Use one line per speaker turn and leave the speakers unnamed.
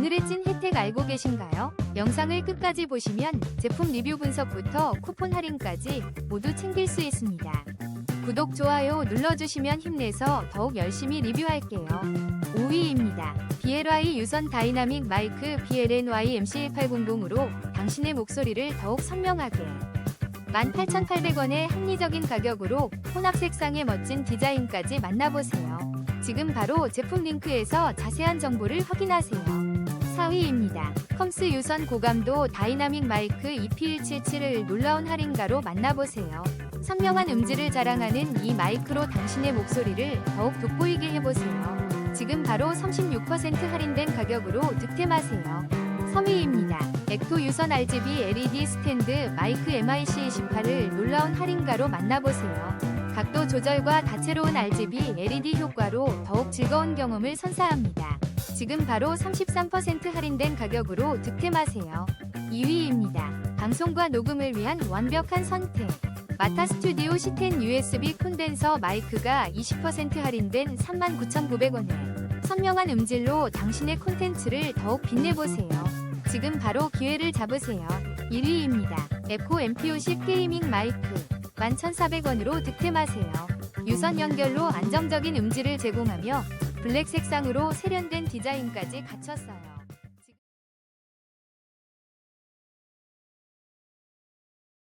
오늘의 찐 혜택 알고 계신가요? 영상을 끝까지 보시면 제품 리뷰 분석부터 쿠폰 할인까지 모두 챙길 수 있습니다. 구독, 좋아요 눌러주시면 힘내서 더욱 열심히 리뷰할게요. 5위입니다. BLY 유선 다이나믹 마이크 BLNY MC800으로 당신의 목소리를 더욱 선명하게 18,800원의 합리적인 가격으로 혼합 색상의 멋진 디자인까지 만나보세요. 지금 바로 제품 링크에서 자세한 정보를 확인하세요. 4위입니다. 컴스 유선 고감도 다이나믹 마이크 EP177을 놀라운 할인가로 만나보세요. 선명한 음질을 자랑하는 이 마이크로 당신의 목소리를 더욱 돋보이게 해보세요. 지금 바로 36% 할인된 가격으로 득템하세요. 3위입니다. 엑토 유선 RGB LED 스탠드 마이크 MIC28을 놀라운 할인가로 만나보세요. 각도 조절과 다채로운 RGB LED 효과로 더욱 즐거운 경험을 선사합니다. 지금 바로 33% 할인된 가격으로 득템하세요. 2위입니다. 방송과 녹음을 위한 완벽한 선택. 마타 스튜디오 C10 USB 콘덴서 마이크가 20% 할인된 39,900원에 선명한 음질로 당신의 콘텐츠를 더욱 빛내보세요. 지금 바로 기회를 잡으세요. 1위입니다. 에코 MP50 게이밍 마이크 11,400원으로 득템하세요. 유선 연결로 안정적인 음질을 제공하며 블랙 색상으로 세련된 디자인까지 갖췄어요.